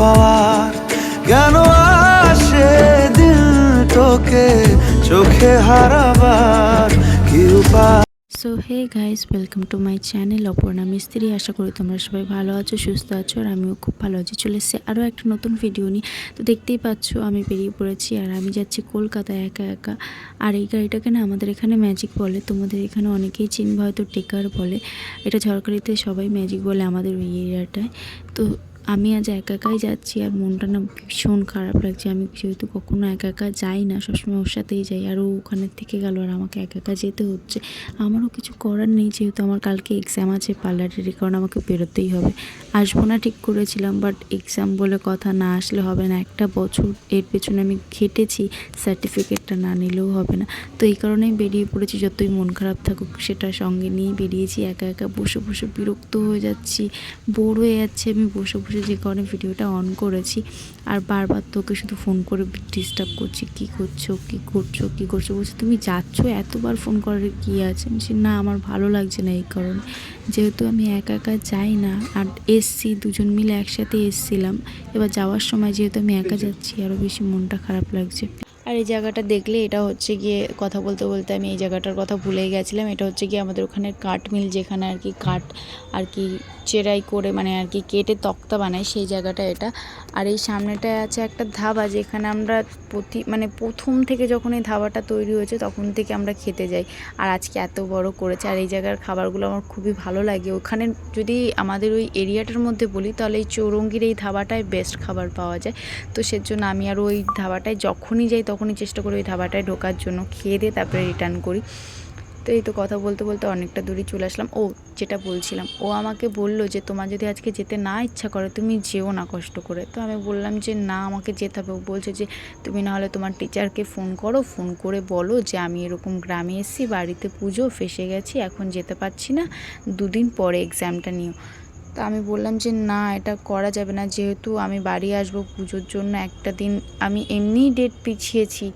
পাওয়ার, কেন আসে দিল তোকে? চোখে হারাবার কি উপায়? So hey guys welcome to my channel Aparna Mistry. আশা করি তোমরা সবাই ভালো আছো, সুস্থ আছো, আর আমিও খুব ভালো আছি। চলে এসেছি আরও একটা নতুন ভিডিও নিয়ে। তো দেখতেই পাচ্ছ, আমি বেরিয়ে পড়েছি আর আমি যাচ্ছি কলকাতায় একা একা। আর এই গাড়িটাকে না আমাদের এখানে ম্যাজিক বলে, তোমাদের এখানে অনেকেই চিনবে, হয়তো টেকার বলে। এটা ঝড়খালিতে সবাই ম্যাজিক বলে আমাদের ওই এরিয়াটায়। তো আমি আজ একা একাই যাচ্ছি আর মনটা না ভীষণ খারাপ লাগছে। আমি যেহেতু কখনো একা একা যাই না, সবসময় ওর সাথেই যাই আর ও ওখানে থেকে গেল আর আমাকে একা একা যেতে হচ্ছে। আমারও কিছু করার নেই যেহেতু আমার কালকে এক্সাম আছে পার্লারের কারণ আমাকে বেরোতেই হবে। আসব না ঠিক করেছিলাম বাট এক্সাম বলে কথা না আসলে হবে না। একটা বছর এর পেছনে আমি খেটেছি সার্টিফিকেটটা না নিলেও হবে না। তো এই কারণেই বেরিয়ে পড়েছি, যতই মন খারাপ থাকুক সেটা সঙ্গে নিয়েই বেরিয়েছি। একা একা বসে বসে বিরক্ত হয়ে যাচ্ছি বোর হয়ে যাচ্ছে, আমি বসে বসে যে কারণে ভিডিওটা অন করেছি। আর বারবার তোকে শুধু ফোন করে ডিস্টার্ব করছি কি করছ কি করছ কি করছ? বলছে তুমি যাচ্ছ? এতবার ফোন করার কি আছে? বলছি, না আমার ভালো লাগছে না এই কারণে। যেহেতু আমি একা একা যাই না আর এসছি দুজন মিলে একসাথে এসছিলাম এবার যাওয়ার সময় যেহেতু আমি একা যাচ্ছি আরও বেশি মনটা খারাপ লাগছে। আর এই জায়গাটা দেখলে এটা হচ্ছে গিয়ে কথা বলতে বলতে আমি এই জায়গাটার কথা ভুলেই গেছিলাম। এটা হচ্ছে গিয়ে আমাদের ওখানে কাঠ মিল যেখানে আর কি কাঠ আর কি চেরাই করে মানে আর কি কেটে তক্তা বানায়, সেই জায়গাটা এটা। আর এই সামনেটায় আছে একটা ধাবা যেখানে আমরা প্রতি মানে প্রথম থেকে যখন এই ধাবাটা তৈরি হয়েছে তখন থেকে আমরা খেতে যাই। আর আজকে এত বড় করেছে, আর এই জায়গার খাবারগুলো আমার খুবই ভালো লাগে। ওখানে যদি আমাদের ওই এরিয়াটার মধ্যে বলি তাহলে এই চৌরঙ্গির এই ধাবাটায় বেস্ট খাবার পাওয়া যায়। তো সেজন্য আমি আর ওই ধাবাটায় যখনই যাই তখনই চেষ্টা করি ওই ধাবাটায় ঢোকার জন্য। খেয়ে দিয়ে তারপরে রিটার্ন করি। তো এই তো কথা বলতে বলতে অনেকটা দূরে চলে আসলাম। ও যেটা বলছিলাম, ও আমাকে বলল যে, তোমার যদি আজকে যেতে না ইচ্ছা করে, তুমি যেও না কষ্ট করে। তো আমি বললাম যে, না, আমাকে যেতে হবে। ও বলছে যে, তুমি না হলে তোমার টিচারকে ফোন করো ফোন করে বলো যে, আমি এরকম গ্রামে এসেছি, বাড়িতে পুজো, ফেসে গেছি, এখন যেতে পারছি না, দুদিন পরে এক্সামটা নিও। তো আমি বললাম যে, না, এটা করা যাবে না, যেহেতু আমি বাড়ি আসব পুজোর জন্য একটা দিন, আমি এমনিই ডেট পিছিয়েছি।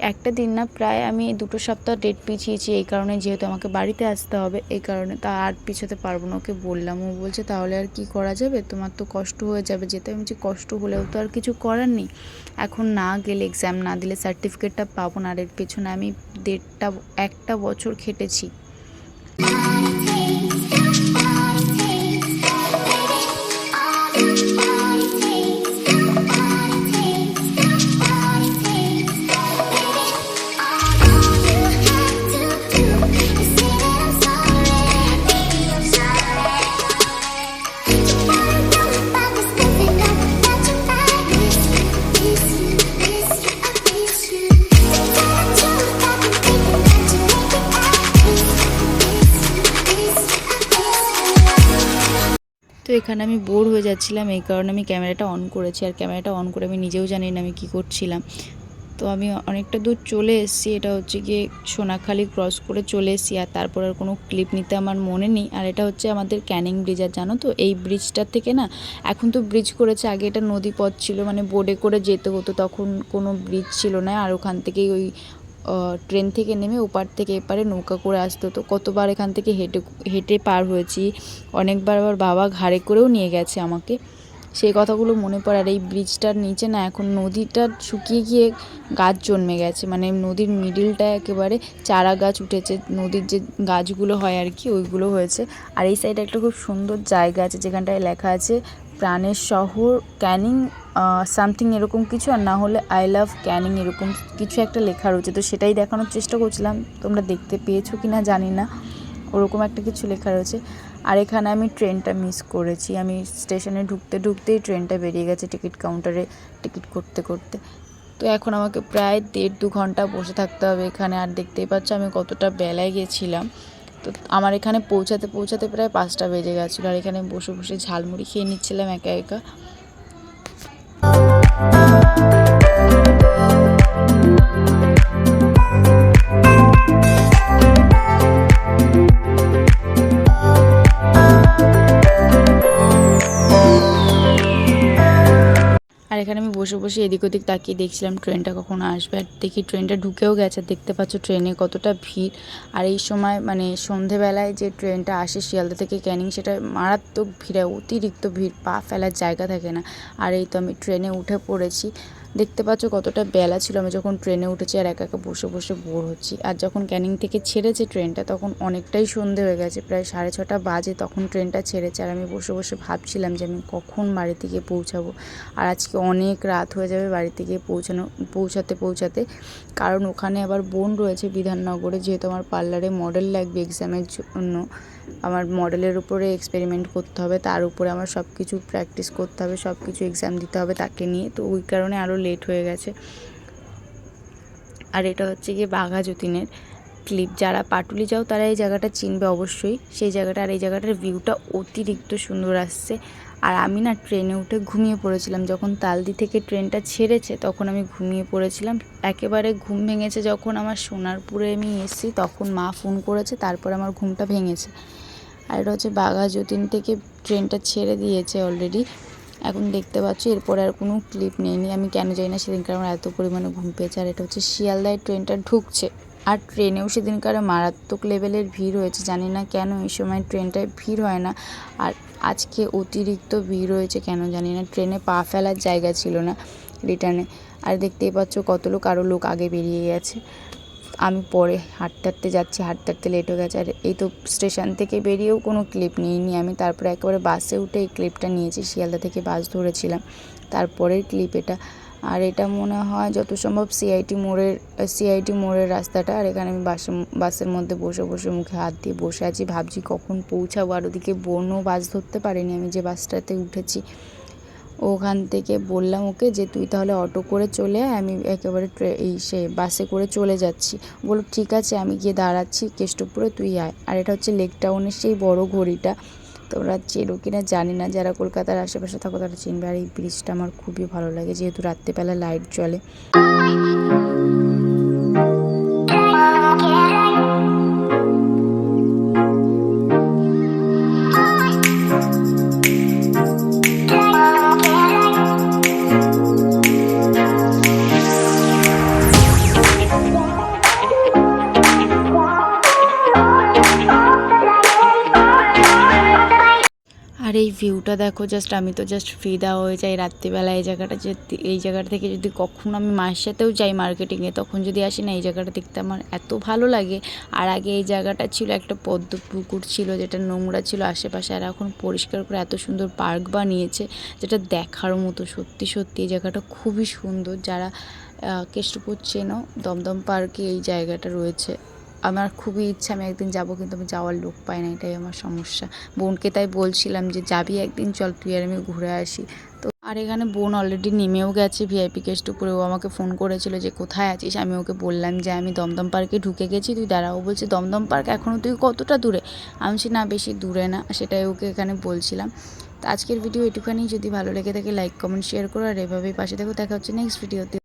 একটা দিন না প্রায় আমি দুটো সপ্তাহ ডেট পিছিয়েছি, এই কারণে যেহেতু আমাকে বাড়িতে আসতে হবে, এই কারণে তা আর পিছোতে পারব না, ওকে বললাম। ও বলছে, তাহলে আর কি করা যাবে? তোমার তো কষ্ট হয়ে যাবে যেতে। আমি কষ্ট হলেও তো আর কিছু করার নেই। এখন না গেলে এক্সাম না দিলে সার্টিফিকেটটা পাবো না। আর এর পেছনে আমি দেড়টা, একটা বছর খেটেছি। এখানে আমি বোর হয়ে যাচ্ছিলাম, এই কারণে আমি ক্যামেরাটা অন করেছি। আর ক্যামেরাটা অন করে আমি নিজেও জানি না আমি কী করছিলাম। তো আমি অনেকটা দূর চলে এসেছি, এটা হচ্ছে গিয়ে সোনাখালি ক্রস করে চলে এসেছি। আর তারপর আর কোনো ক্লিপ নিতে আমার মনে নেই। আর এটা হচ্ছে আমাদের ক্যানিং ব্রিজ আর জানো তো, এই ব্রিজটার থেকে না, এখন তো ব্রিজ করেছে, আগে এটা নদী পথ ছিল মানে বোর্ডে করে যেতে হতো, তখন কোনো ব্রিজ ছিল না। আর ওখান থেকেই ওই ট্রেন থেকে নেমে ওপার থেকে এপারে নৌকা করে আসতে। হতো কতবার এখান থেকে হেঁটে হেঁটে পার হয়েছি, অনেকবার আবার বাবা ঘাড়ে করেও নিয়ে গেছে আমাকে। সেই কথাগুলো মনে পড়ে, আর এই ব্রিজটার নিচে না এখন নদীটা শুকিয়ে গিয়ে গাছ জন্মে গেছে। মানে নদীর মিডিলটা একেবারে চারা গাছ উঠেছে, নদীর যে গাছগুলো হয় আর কি, ওইগুলো হয়েছে। আর এই সাইডে একটা খুব সুন্দর জায়গা আছে, যেখানটায় লেখা আছে, প্রাণের শহর ক্যানিং সামথিং এরকম কিছু আর না হলে আই লাভ ক্যানিং এরকম কিছু একটা লেখা রয়েছে। তো সেটাই দেখানোর চেষ্টা করছিলাম। তোমরা দেখতে পেয়েছ কি না জানি না। ওরকম একটা কিছু লেখা রয়েছে। আর এখানে আমি ট্রেনটা মিস করেছি। আমি স্টেশনে ঢুকতে ঢুকতেই ট্রেনটা বেরিয়ে গেছে টিকিট কাউন্টারে টিকিট করতে করতে। তো এখন আমাকে প্রায় দেড় দু ঘণ্টা বসে থাকতে হবে এখানে। আর দেখতেই পাচ্ছ আমি কতটা বেলায় গেছিলাম। তো আমার এখানে পৌঁছাতে পৌঁছাতে প্রায় পাঁচটা বেজে গেছিল। আর এখানে বসে বসে ঝালমুড়ি খেয়ে নিচ্ছিলাম একা একা। বসে বসে এদিক ওদিক তাকিয়ে দেখছিলাম ট্রেনটা কখন আসবে। আর দেখি ট্রেনটা ঢুকেও গেছে, দেখতে পাচ্ছ ট্রেনে কতটা ভিড়। আর এই সময় মানে সন্ধেবেলায় যে ট্রেনটা আসে শিয়ালদা থেকে ক্যানিং, সেটা মারাত্মক ভিড়ে, অতিরিক্ত ভিড়, পা ফেলার জায়গা থাকে না। আর এই তো আমি ট্রেনে উঠে পড়েছি। দেখতে পাচ্ছ কতটা বেলা ছিল। আমি যখন ট্রেনে উঠেছি আর একা একা বসে বসে বোর হচ্ছি। আর যখন ক্যানিং থেকে ছেড়েছে ট্রেনটা, তখন অনেকটাই সন্ধে হয়ে গেছে। প্রায় সাড়ে ছটা বাজে তখন ট্রেনটা ছেড়েছে। আর আমি বসে বসে ভাবছিলাম যে আমি কখন বাড়িতে গিয়ে পৌঁছাবো। আর আজকে অনেক রাত হয়ে যাবে বাড়িতে গিয়ে পৌঁছানো, পৌঁছাতে পৌঁছাতে। কারণ ওখানে আবার বোন রয়েছে বিধাননগরে। যেহেতু আমার পার্লারে মডেল লাগবে এক্সামের জন্য, আমার মডেলের উপরে এক্সপেরিমেন্ট করতে হবে। তার উপরে আমার সব কিছু প্র্যাকটিস করতে হবে সব কিছু এক্সাম দিতে হবে তাকে নিয়ে। তো ওই কারণে আরও লেট হয়ে গেছে। আর এটা হচ্ছে গিয়ে বাঘা যতীনের ক্লিপ যারা পাটুলি যাও, তারা এই জায়গাটা চিনবে অবশ্যই। সেই জায়গাটা আর এই জায়গাটার ভিউটা অতিরিক্ত সুন্দর আসছে। আর আমি না ট্রেনে উঠে ঘুমিয়ে পড়েছিলাম। যখন তালদি থেকে ট্রেনটা ছেড়েছে, তখন আমি ঘুমিয়ে পড়েছিলাম। একেবারে ঘুম ভেঙেছে যখন আমার সোনারপুরে আমি এসেছি, তখন মা ফোন করেছে, তারপর আমার ঘুমটা ভেঙেছে। আর এটা হচ্ছে বাঘা যতীন থেকে ট্রেনটা ছেড়ে দিয়েছে অলরেডি এখন দেখতে পাচ্ছি, এরপরে আর কোনো ক্লিপ নেইনি। আমি কেন যাই না, সেদিনকার আমার এত পরিমাণে ঘুম পেয়েছে, আর এটা হচ্ছে শিয়ালদায় ট্রেনটা ঢুকছে। আর ট্রেনেও সেদিনকার মারাত্মক লেভেলের ভিড় হয়েছে, জানি না কেন এই সময় ট্রেনটায় ভিড় হয় না। আর আজকে অতিরিক্ত ভিড় হয়েছে, কেন জানি না, ট্রেনে পা ফেলার জায়গা ছিল না রিটার্নে আর দেখতেই পাচ্ছ কত লোক আরও লোক আগে বেরিয়ে গেছে। আমি পরে হাঁটতে হাঁটতে যাচ্ছি, হাঁটতে হাঁটতে লেট হয়ে গেছে। আর এই তো স্টেশন থেকে বেরিয়েও কোনো ক্লিপ নিইনি আমি। তারপরে একেবারে বাসে উঠে এই ক্লিপটা নিয়েছি, শিয়ালদা থেকে বাস ধরেছিলাম। তারপরের ক্লিপ এটা। আর এটা মনে হয় যত সম্ভব সিআইটি মোড়ের সিআইটি মোড়ের রাস্তাটা। আর এখানে আমি বাসে বাসের মধ্যে বসে বসে মুখে হাত দিয়ে বসে আছি। ভাবছি কখন পৌঁছাবো। আর ওদিকে বোনও বাস ধরতে পারিনি। আমি যে বাসটাতে উঠেছি ওখান থেকে বললাম ওকে যে, তুই তাহলে অটো করে চলে আয়, আমি একেবারে এই সে বাসে করে চলে যাচ্ছি। বলল, ঠিক আছে, আমি গিয়ে দাঁড়াচ্ছি কেষ্টপুরে, তুই আয়। আর এটা হচ্ছে লেক টাউনের সেই বড় ঘড়িটা। তোমরা চেনো কিনা জানি না, যারা কলকাতার আশেপাশে থাকো তারা চিনবে। আর এই ব্রিজটা আমার খুবই ভালো লাগে, যেহেতু রাত্রেবেলা লাইট জ্বলে। ভিউটা দেখো জাস্ট আমি তো জাস্ট ফিদা হয়ে যাই রাত্রিবেলা এই জায়গাটা যে এই জায়গাটা থেকে যদি কখনো আমি মায়ের সাথেও যাই মার্কেটিংয়ে তখন যদি আসি না, এই জায়গাটা দেখতে আমার এত ভালো লাগে। আর আগে এই জায়গাটা ছিল একটা পদ্ম পুকুর ছিল, যেটা নোংরা ছিল আশেপাশে, আর এখন পরিষ্কার করে এত সুন্দর পার্ক বানিয়েছে, যেটা দেখার মতো সত্যি সত্যি। এই জায়গাটা খুবই সুন্দর, যারা কেষ্টপুর চেনো, দমদম পার্কে এই জায়গাটা রয়েছে। আমার খুবই ইচ্ছা, আমি একদিন যাব কিন্তু আমি যাওয়ার লোক পাই না, এটাই আমার সমস্যা। বোনকে তাই বলছিলাম যে, যাবি একদিন, চল তুই আর আমি ঘুরে আসি। তো আর এখানে বোন অলরেডি নেমেও গেছে ভিআইপি গেস্ট উপরে, ও আমাকে ফোন করেছিল যে, কোথায় আছিস? আমি ওকে বললাম যে, আমি দমদম পার্কে ঢুকে গেছি, তুই দাঁড়াও বলছে, দমদম পার্ক এখনও তুই কতটা দূরে? আমি না, বেশি দূরে না। সেটাই ওকে এখানে বলছিলাম। তো আজকের ভিডিও এটুখানি। যদি ভালো লেগে থাকে লাইক কমেন্ট শেয়ার করো। আর এভাবেই পাশে দেখো দেখা হচ্ছে নেক্সট ভিডিওতে